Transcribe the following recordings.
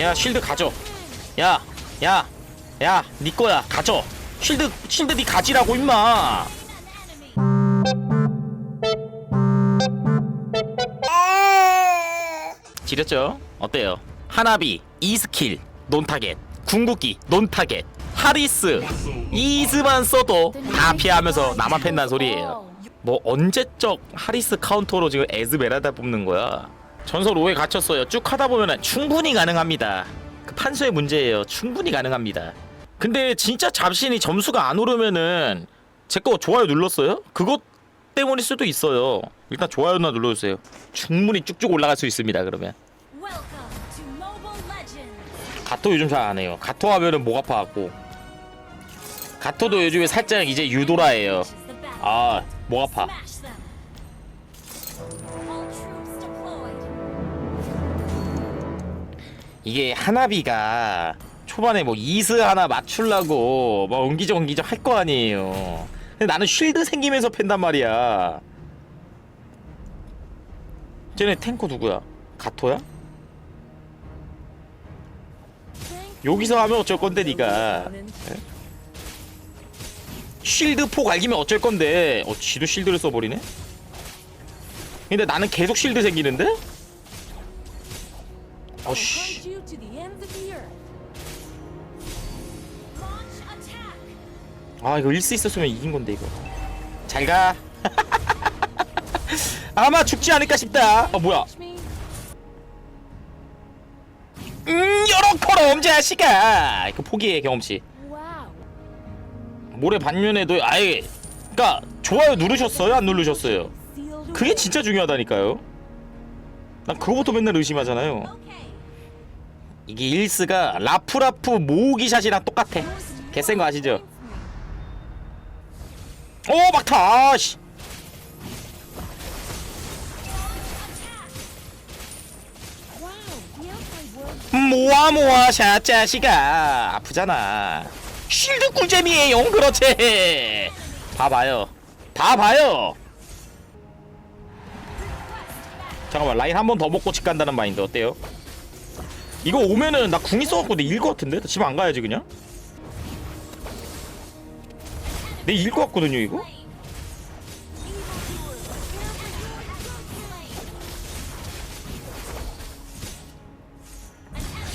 야 쉴드 가져. 야 야 야니 거야. 가져. 쉴드 쉴드 니 가지라고 임마. 지렸죠? 어때요? 하나비 이스킬 논타겟 궁극기 논타겟 하리스. 이즈만 써도 다 피하면서 나만 팬다는 소리예요. 뭐 언제적 하리스 카운터로 지금 에즈메라다 뽑는 거야 전설 5에 갇혔어요. 쭉 하다 보면 충분히 가능합니다. 그 판수의 문제예요. 충분히 가능합니다. 근데 진짜 잡신이 점수가 안 오르면은 제 거 좋아요 눌렀어요? 그것 때문일 수도 있어요. 일단 좋아요나 눌러주세요. 충분히 쭉쭉 올라갈 수 있습니다 그러면. 가토 요즘 잘 안 해요. 가토 하면은 목 아파갖고. 가토도 요즘에 살짝 이제 유도라예요. 아 목 아파 이게 하나비가 초반에 뭐 이스 하나 맞추려고 막 옮기적 옮기적 할 거 아니에요. 근데 나는 쉴드 생기면서 팬단 말이야. 쟤네 탱커 누구야? 가토야? 여기서 하면 어쩔 건데 니가 쉴드 폭 알기면 어쩔 건데 어 지도 쉴드를 써버리네? 근데 나는 계속 쉴드 생기는데? 어씨 아 이거 일스 있었으면 이긴 건데 이거 잘가 아마 죽지 않을까 싶다 어 뭐야. 음 요렇코롬 자식아 이거 포기해 경험치. 모래 반면에도 아예 그니까 좋아요 누르셨어요 안 누르셨어요 그게 진짜 중요하다니까요 난 그거부터 맨날 의심하잖아요. 이게 일스가 라프라프 모으기 샷이랑 똑같아 개센 거 아시죠? 오 막타 씨 Wow. The outside world 모아 모아 샷 자식아 아프잖아 쉴드 꿀잼이에요 그렇지 봐봐요 봐봐요 잠깐만 라인 한 번 더 먹고 집 간다는 마인드 어때요? 이거 오면은 나궁 있어갖고 내 일것 같은데? 집 안 가야지 그냥? 내 일 것 같거든요 이거?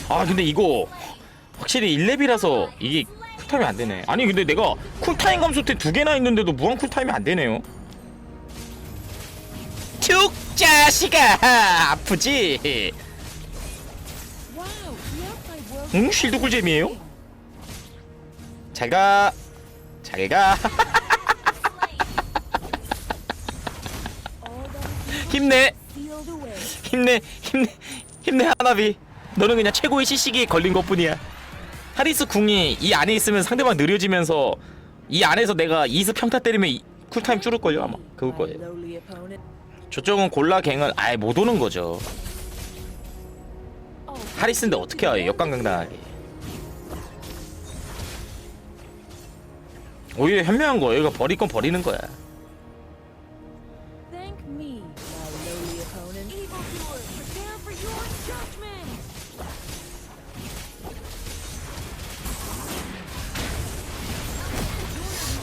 아 근데 이거 확실히 1렙이라서 이게 쿨타임이 안 되네. 아니 근데 내가 쿨타임 감소태 두 개나 있는데도 무한 쿨타임이 안 되네요. 툭 자식아! 아프지? 응? 쉴드 꿀잼이에요? 잘가 잘가. 힘내. 힘내 힘내 힘내 하나비. 너는 그냥 최고의 CC기에 걸린 것뿐이야. 하리스 궁이 이 안에 있으면 상대방 느려지면서 이 안에서 내가 이스 평타 때리면 이- 쿨타임 줄을걸요 아마. 그걸 My 거예요. lowly opponent. 저쪽은 골라 갱을 아예 못 오는 거죠. Oh, 하리스인데 어떻게 와요 역강강 당하게 오히려 현명한 거예요 이거 버릴 건 버리는 거야.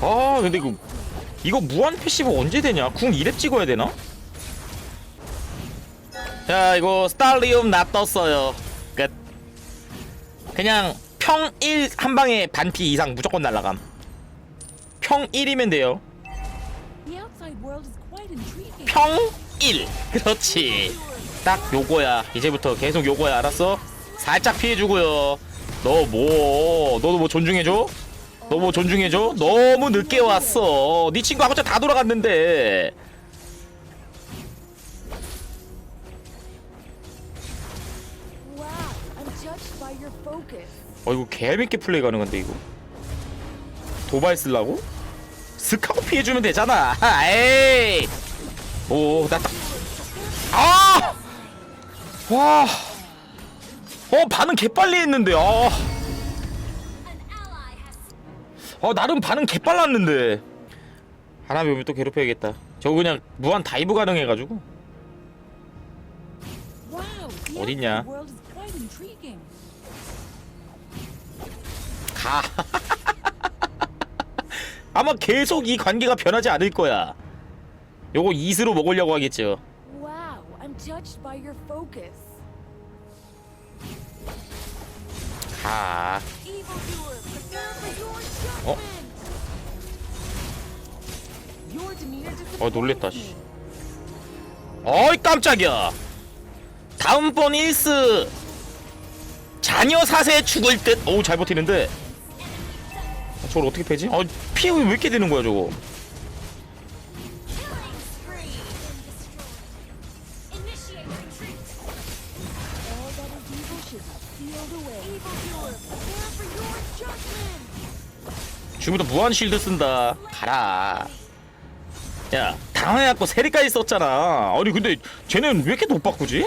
아 근데 이거 이거 무한 패시브 언제 되냐? 궁 2렙 찍어야 되나? 자 이거 스탈리움 나 떴어요 끝 그냥 평 1 한 방에 반피 이상 무조건 날라감 평 1이면 돼요. 평 1. 그렇지. 딱 요거야. 이제부터 계속 요거야. 알았어? 살짝 피해주고요. 너 뭐, 너도 뭐 존중해줘? 너 뭐 존중해줘? 너무 늦게 왔어. 네 친구 아버지 다 돌아갔는데. 어, 이거 개밌게 플레이 가능한데, 이거. 도발 쓰려고? 스카고 피해주면 되잖아. 에이! 오, 나 딱. 아! 와. 어, 반응 개빨리 했는데, 아. 어 나름 반응 개빨랐는데 하나비 오면 또 괴롭혀야겠다 저거 그냥 무한 다이브 가능해가지고 어딨냐? 가. 아마 계속 이 관계가 변하지 않을 거야. 요거 이스로 먹으려고 하겠죠. Wow, I'm touched by your focus. 가. Evildoer, prepare for your 어? judgment. Your demeanor 어, 놀랬다, disappoints 씨. me. 어이 깜짝이야. 다음번 일스 자녀 사세 죽을 듯. 어우 잘 버티는데. 아, 저걸 어떻게 패지? 어 피해 왜 이렇게 되는 거야 저거? 지금부터 무한 실드 쓴다. 가라. 야 당해갖고 세리까지 썼잖아. 아니 근데 쟤는 왜 이렇게 못 바꾸지?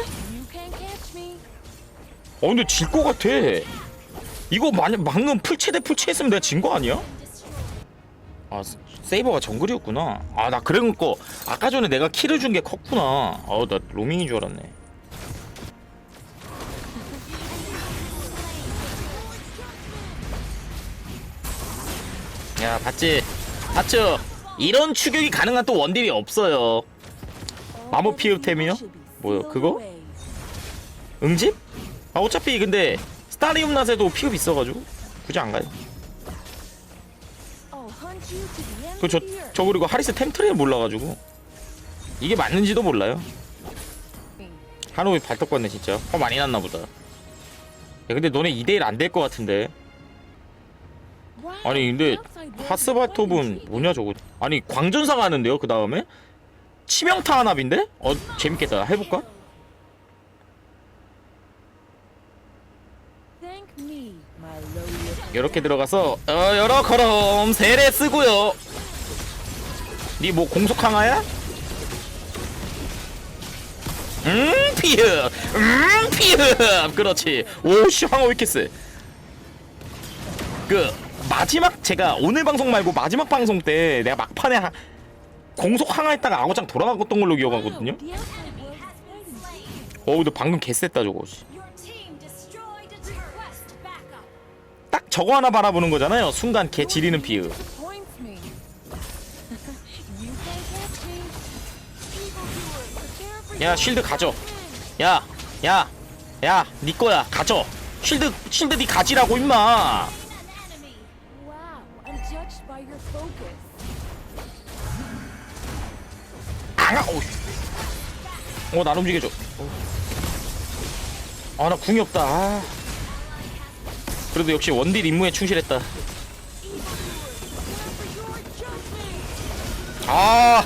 어 근데 질 것 같아. 이거 만약 방금 풀체 대 풀체 했으면 내가 진 거 아니야? 아 스- 세이버가 정글이었구나. 아 나 그래갖고 아까 전에 내가 킬을 준게 컸구나. 아우 나 로밍인 줄 알았네. 야 봤지? 봤죠? 이런 추격이 가능한 또 원딜이 없어요. 마모 be 뭐요, 그거? 응집? 아 어차피 근데 스타리움 낫에도 피업 있어가지고 굳이 안 가요. 그저. 저 그리고 하리스 템트레를 몰라가지고 이게 맞는지도 몰라요. 한우이 발떡받네 진짜. 화 많이 났나 보다. 야 근데 너네 2대1 안 될 것 같은데. 아니 근데 하스바톱은. 뭐냐 저거. 아니 광전사가 하는데요 그 다음에 치명타 한압인데? 어 재밌겠다. 해볼까? 이렇게 들어가서 어 여러 커럼 세례 쓰고요. 니 뭐 공속 강화야? 음 피흡 음 피흡 그렇지 오씨 이렇게 쎄? 그 마지막 제가 오늘 방송 말고 마지막 방송 때 내가 막판에 하- 공속 항화했다가 아고장 돌아갔던 걸로 기억하거든요. 어 근데 방금 개셌다 저거. 씨. 딱 저거 하나 바라보는 거잖아요. 순간 개 지리는 for 야 쉴드 가져. 야, 야, 야, 니 거야. 가져. 쉴드, 쉴드 니 가지라고 임마. An enemy. Wow, I'm touched by your focus. 아, 어, 어, 날 움직여줘. 어. 아, 나 궁이 없다. 아. 그래도 역시 원딜 임무에 충실했다. 아.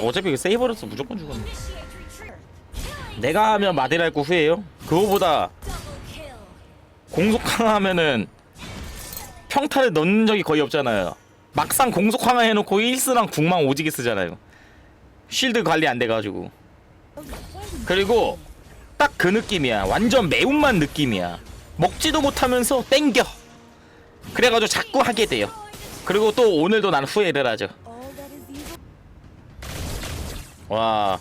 어차피 세이버로서 무조건 죽었네. 내가 하면 마딜 할거 후회해요? 그거보다 Double kill. 공속 강화하면은 평타를 넣는 적이 거의 없잖아요. 막상 공속 강화 해놓고 1스랑 궁망 오지게 쓰잖아요. 쉴드 관리 안 돼가지고. 그리고 딱 그 느낌이야. 완전 매운맛 느낌이야. 먹지도 못하면서 땡겨. 그래가지고 자꾸 하게 돼요. 그리고 또 오늘도 난 후회를 하죠. 와.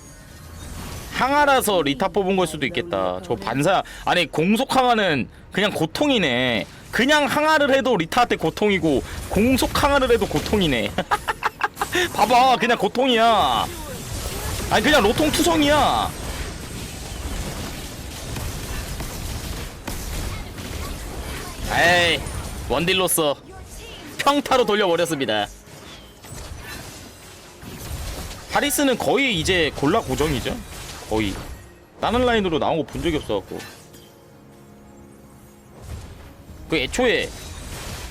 항아라서 리타 뽑은 걸 수도 있겠다. 저 반사 아니 공속 항아는 그냥 고통이네. 그냥 항아를 해도 리타한테 고통이고 공속 항아를 해도 고통이네. 봐봐, 그냥 고통이야. 아니 그냥 로통 투성이야. 에이 원딜로서 평타로 돌려버렸습니다. 하리스는 거의 이제 골라 고정이죠. 거의. 다른 라인으로 나온 거 본 적이 없어갖고. 그 애초에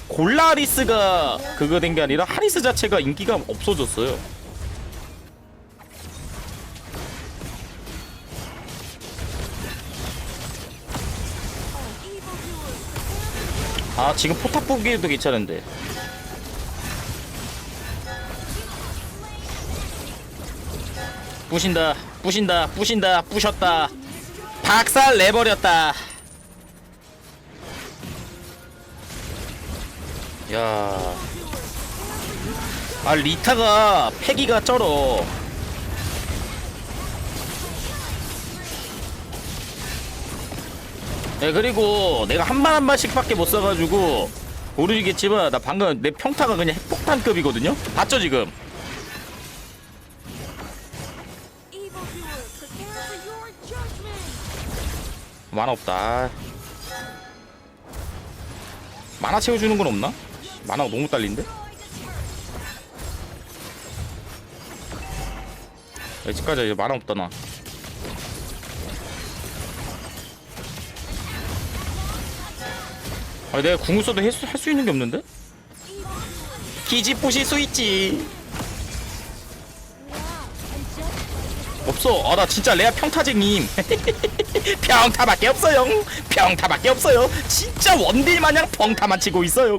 골라 하리스가 그거 된 게 아니라 하리스 자체가 인기가 없어졌어요. 아 지금 포탑 뽑기에도 괜찮은데. 부신다, 부신다, 부신다, 부셨다. 박살 내버렸다. 야. 아, 리타가 패기가 쩔어. 네, 그리고 내가 한 발 한 발씩밖에 못 써가지고 모르겠지만 나 방금 내 평타가 그냥 핵폭탄급이거든요. 봤죠 지금? 만화 없다. 만화 채워주는 건 없나? 만화가 너무 딸린데? 여기까지 이제 만화 없다 나. 아 내가 궁을 써도 할수 있는 게 없는데? 기지 부실 수 있지. 없어. 아 나 진짜 레아 평타쟁님. 평타밖에 없어요. 평타밖에 없어요. 진짜 원딜 마냥 평타만 치고 있어요.